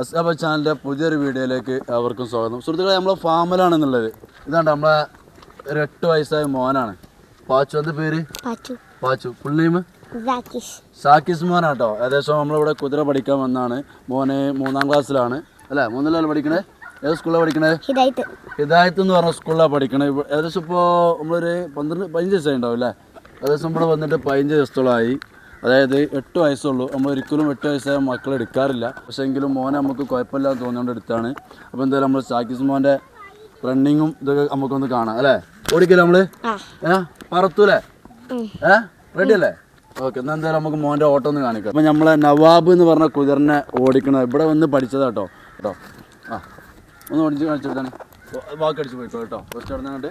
അസ്സാബ ചാനലിന്റെ പുതിയൊരു വീഡിയോയിലേക്ക് അവർക്കും സ്വാഗതം. സുഹൃത്തുക്കളെ നമ്മളെ ഫാമിലാണെന്നുള്ളത്. ഇതാണ്ട് നമ്മളെ ഒരു എട്ട് വയസ്സായ മോനാണ്. പാച്ചു എന്താ പേര്? പാച്ചു. സാക്കിഷ് സാക്കിസ്. മോനാട്ടോ. ഏകദേശം നമ്മളിവിടെ കുതിര പഠിക്കാൻ വന്നാണ്. മോനെ മൂന്നാം ക്ലാസ്സിലാണ്. അല്ലേ? മൂന്നിലാണ് പഠിക്കണേ? ഏത് സ്കൂളിലാണ് പഠിക്കണേ? ഹിദായത്ത്. ഹിദായത്ത് എന്ന് പറഞ്ഞ സ്കൂളിലാണ് പഠിക്കണേ. ഏകദേശം ഇപ്പോൾ നമ്മളൊരു പന്ത്രണ്ട് പതിനഞ്ച് ദിവസമായി ഉണ്ടാവും അല്ലേ? ഏകദേശം ഇവിടെ വന്നിട്ട് പതിനഞ്ച് ദിവസത്തോളമായി. അതായത് എട്ട് വയസ്സുള്ളൂ. നമ്മൾ ഒരിക്കലും എട്ട് വയസ്സായ മക്കളെ എടുക്കാറില്ല. പക്ഷേ എങ്കിലും മോനെ നമുക്ക് കുഴപ്പമില്ലാന്ന് തോന്നിയോണ്ട് എടുത്താണ്. അപ്പോൾ എന്തായാലും നമ്മൾ സാക്കിസ് മോന്റെ റണ്ണിങ്ങും ഇതൊക്കെ നമുക്കൊന്ന് കാണാം അല്ലേ? ഓടിക്കല്ലേ നമ്മൾ ഏ? പറത്തൂലേ. ഏ? റെഡി അല്ലേ? ഓക്കെ എന്നാൽ എന്തായാലും നമുക്ക് മോന്റെ ഓട്ടം ഒന്ന് കാണിക്കാം. അപ്പം നമ്മളെ നവാബ് എന്ന് പറഞ്ഞ കുതിരനെ ഓടിക്കണത് ഇവിടെ വന്ന് പഠിച്ചതാട്ടോ കേട്ടോ. ആ. ഒന്ന് ഓടിച്ച് കാണിച്ചെടുത്താണ്. വാക്കടിച്ച് പോയിട്ടോ കേട്ടോ. കുറച്ച് അവിടെ നിന്നിട്ട്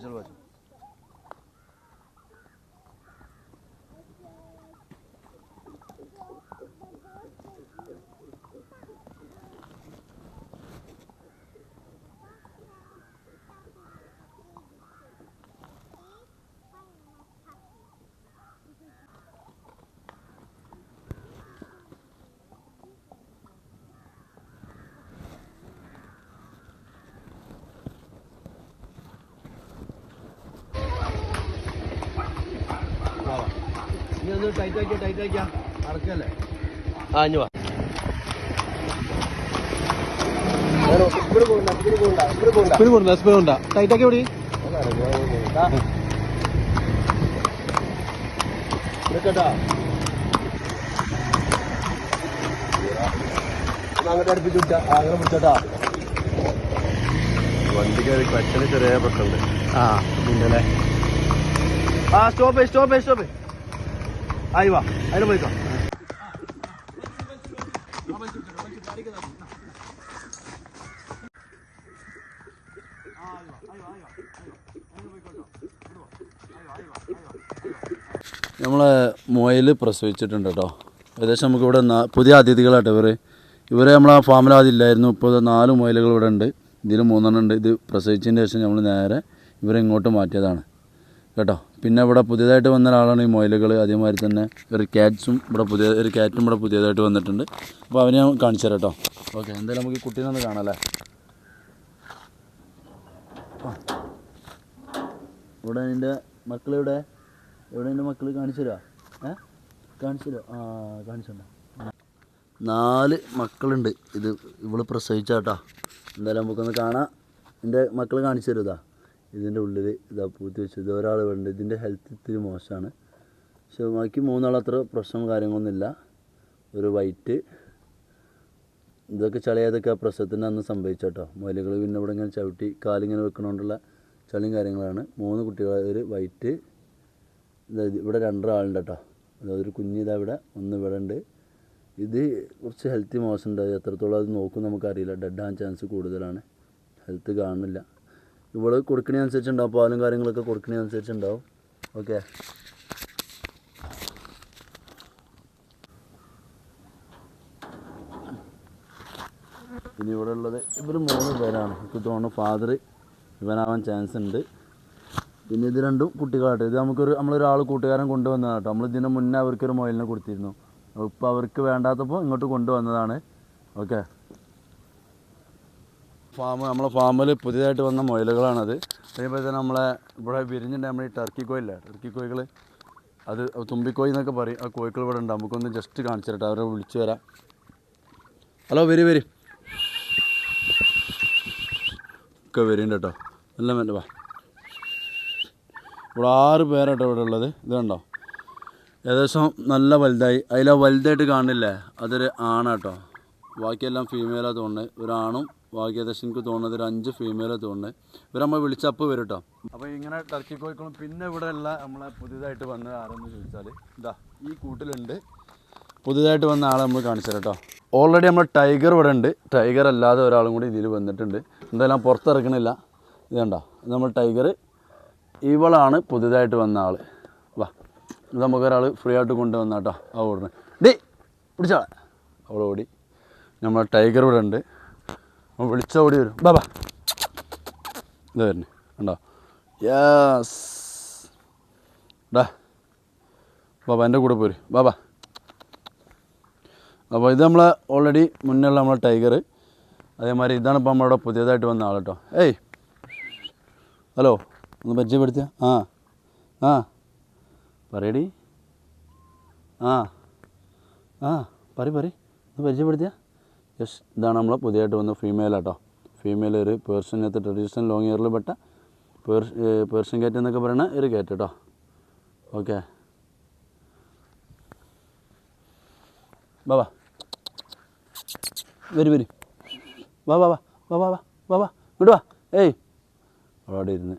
പിടിച്ചോളൂ പാച്ചു ഇനി ഒന്ന് ടൈറ്റ് ആക്കിയാ ടൈറ്റ് ആക്കിയാ അടക്കല്ലേ ആ ഇഞ്ഞു വാ. സ്പീഡ് കൊണ്ട സ്പീഡ് കൊണ്ട ടൈറ്റ് ആക്കി എവിടെ? അങ്ങോട്ട് അടുപ്പിച്ച് വിട്ടാ അങ്ങനെ പിടിച്ചോട്ടാ വണ്ടിക്ക് ഒരു ക്ലച്ചിന് ചെറിയ പ്രശ്നമുണ്ട്. ആ പിന്നെ ആ സ്റ്റോപ്പ് സ്റ്റോപ്പ് സ്റ്റോപ്പ്. ആയി വാ അതിന് പോയിക്കോ നമ്മളെ മുയൽ പ്രസവിച്ചിട്ടുണ്ട് കേട്ടോ ഏകദേശം നമുക്കിവിടെ പുതിയ അതിഥികളാട്ടോ ഇവർ ഇവരെ നമ്മളെ ഫാമിൽ ആദ്യം ഇല്ലായിരുന്നു. ഇപ്പോൾ നാല് മുയലുകൾ ഇവിടെ ഉണ്ട്. ഇതിൽ മൂന്നെണ്ണം ഉണ്ട്. ഇത് പ്രസവിച്ചതിന് ശേഷം നമ്മൾ നേരെ ഇവരെ ഇങ്ങോട്ട് മാറ്റിയതാണ്. കേട്ടോ? പിന്നെ ഇവിടെ പുതിയതായിട്ട് വന്ന ഒരാളാണ് ഈ മൊയലുകൾ അതേമാതിരി തന്നെ ഒരു ക്യാറ്റ്സും ഇവിടെ പുതിയ ഒരു ക്യാറ്റും ഇവിടെ പുതിയതായിട്ട് വന്നിട്ടുണ്ട്. അപ്പോൾ അവനെ ഞാൻ കാണിച്ചു തരാം കേട്ടോ. ഓക്കെ എന്തായാലും നമുക്ക് കുട്ടീനെ ഒന്ന് കാണാം അല്ലേ? ആ. ഇവിടെ എന്റെ മക്കളിവിടെ ഇവിടെ എന്റെ മക്കൾ കാണിച്ചു തരാ കാണിച്ചു തരാം ആ കാണിച്ചുണ്ടോ നാല് മക്കളുണ്ട്. ഇത് ഇവൾ പ്രസവിച്ചാട്ടാ. എന്തായാലും നമുക്കൊന്ന് കാണാം. എന്റെ മക്കൾ കാണിച്ചു തരും ഇതാ? ഇതിന്റെ ഉള്ളിൽ ഇതാ പൂത്തി വെച്ചു ഇത് ഒരാൾ വേണ്ട ഇതിന്റെ ഹെൽത്ത് ഇത്തിരി മോശമാണ് പക്ഷെ ബാക്കി മൂന്നാളത്ര പ്രശ്നം കാര്യങ്ങളൊന്നുമില്ല ഒരു വൈറ്റ് ഇതൊക്കെ ചളിയാതൊക്കെ ആ പ്രശ്നത്തിന് അന്ന് സംഭവിച്ചോട്ടോ. മുയലുകൾ പിന്നെ ഇവിടെ ഇങ്ങനെ ചവിട്ടി കാലിങ്ങനെ വെക്കണോണ്ടുള്ള ചളിയും കാര്യങ്ങളാണ്. മൂന്ന് കുട്ടികൾ ഒരു വൈറ്റ് ഇവിടെ രണ്ടൊരാളുണ്ട് കേട്ടോ അതായത് ഒരു കുഞ്ഞ് ഇതാ ഇവിടെ ഒന്ന് ഇവിടെ ഉണ്ട്. ഇത് കുറച്ച് ഹെൽത്തി മോശമുണ്ട്. എത്രത്തോളം അത് നോക്കും നമുക്കറിയില്ല. ഡെഡ് ആകാൻ ചാൻസ് കൂടുതലാണ്. ഹെൽത്ത് കാണുന്നില്ല. ഇവൾ കൊടുക്കണതനുസരിച്ചുണ്ടാവും പാലും കാര്യങ്ങളൊക്കെ കൊടുക്കണതനുസരിച്ചുണ്ടാവും. ഓക്കെ പിന്നെ ഇവിടെ ഉള്ളത് ഇവർ മൂന്ന് പേരാണ്. എനിക്ക് തോന്നുന്നു ഫാദർ ഇവനാവാൻ ചാൻസ് ഉണ്ട്. പിന്നെ ഇത് രണ്ടും കുട്ടികളാട്ടോ. ഇത് നമുക്കൊരു നമ്മളൊരാൾ കൂട്ടുകാരൻ കൊണ്ടുവന്നതാണ് കേട്ടോ. നമ്മൾ ഇതിന് മുന്നേ അവർക്കൊരു മൊയിലിനെ കൊടുത്തിരുന്നു. ഇപ്പോൾ അവർക്ക് വേണ്ടാത്തപ്പോൾ ഇങ്ങോട്ട് കൊണ്ടുവന്നതാണ്. ഓക്കെ ഫാം നമ്മളെ ഫാമിൽ പുതിയതായിട്ട് വന്ന മുയലുകളാണത്. അതേപോലെ തന്നെ നമ്മളെ ഇവിടെ വിരിഞ്ഞിട്ട് നമ്മൾ ഈ ടർക്കി കോയില്ല ടർക്കി കോയികൾ അത് തുമ്പിക്കോയി എന്നൊക്കെ പറയും. ആ കോഴികൾ ഇവിടെ ഉണ്ട്. നമുക്കൊന്ന് ജസ്റ്റ് കാണിച്ചു തരട്ടെ. അവരെ വിളിച്ചു വരാം. ഹലോ വരി വരി. ഒക്കെ വരുന്നുണ്ട് കേട്ടോ. എല്ലാം വേണ്ട വാ. ഇവിടെ ആറ് പേരാട്ടോ ഇവിടെ ഉള്ളത്. ഇത് കണ്ടോ? ഏകദേശം നല്ല വലുതായി. അതിലാ വലുതായിട്ട് കാണില്ലേ? അതൊരു ആണാട്ടോ. ബാക്കിയെല്ലാം ഫീമെയിലാണ് തോന്നുന്നത്. ഒരാണും എനിക്ക് തോന്നുന്നത് ഒരു അഞ്ച് ഫീമെയിലെ തോന്നുന്നത് ഇവർ നമ്മൾ വിളിച്ചപ്പ് വരും കേട്ടോ അപ്പോൾ ഇങ്ങനെ ടർക്കി കോഴിക്കോളും പിന്നെ ഇവിടെ ഉള്ള നമ്മളെ പുതിയതായിട്ട് വന്ന ആരെന്ന് ചോദിച്ചാൽ ഇതാ ഈ കൂട്ടിലുണ്ട്. പുതിയതായിട്ട് വന്ന ആളെ നമ്മൾ കാണിച്ചു കേട്ടോ ഓൾറെഡി നമ്മൾ ടൈഗർ ഇവിടെ ഉണ്ട്. ടൈഗർ അല്ലാതെ ഒരാളും കൂടി ഇതിൽ വന്നിട്ടുണ്ട്. എന്തായാലും പുറത്തിറക്കണില്ല. ഇതുണ്ടോ നമ്മൾ ടൈഗർ ഇവളാണ് പുതിയതായിട്ട് വന്ന ആൾ വാ. ഇത് നമുക്കൊരാൾ ഫ്രീ ആയിട്ട് കൊണ്ടുവന്ന കേട്ടോ ആ ഓടുന്നത് ഡേ പിടിച്ചാളെ അവൾ ഓടി നമ്മളെ ടൈഗർ ഇവിടെ ഉണ്ട്. അവൻ വിളിച്ച ഓടി വരും. ബാബാ ഇത് വരുന്നേ. കണ്ടോ? യാസ് ഡാ. ബാബാ എന്റെ കൂടെ പോര്. ബാബാ അപ്പോൾ ഇത് നമ്മളെ ഓൾറെഡി മുന്നേ ഉള്ള നമ്മളെ ടൈഗർ അതേമാതിരി ഇതാണ് ഇപ്പോൾ നമ്മളിവിടെ പുതിയതായിട്ട് വന്ന ആൾ കേട്ടോ ഏയ്. ഹലോ ഒന്ന് പരിചയപ്പെടുത്തിയ? ആ. ആ. പറയടി. ആ. ആ. പറ പറ ഒന്ന് പരിചയപ്പെടുത്തിയ? യെസ് ഇതാണ് നമ്മൾ പുതിയതായിട്ട് വന്ന ഫീമെയിൽ കേട്ടോ ഫീമെയിൽ ഒരു പേഴ്സണിനകത്ത് ട്രഡീഷണൽ ലോങ് ഇയറിൽ പെട്ട പേർ കാറ്റ് എന്നൊക്കെ പറയുന്ന ഒരു കാറ്റ് കേട്ടോ ഓക്കെ ബാബാ വരും വരും. വാ വാ വാ വാ വാ വാ വാ വാ. ഏയ്. അവിടെ ഇരുന്ന്.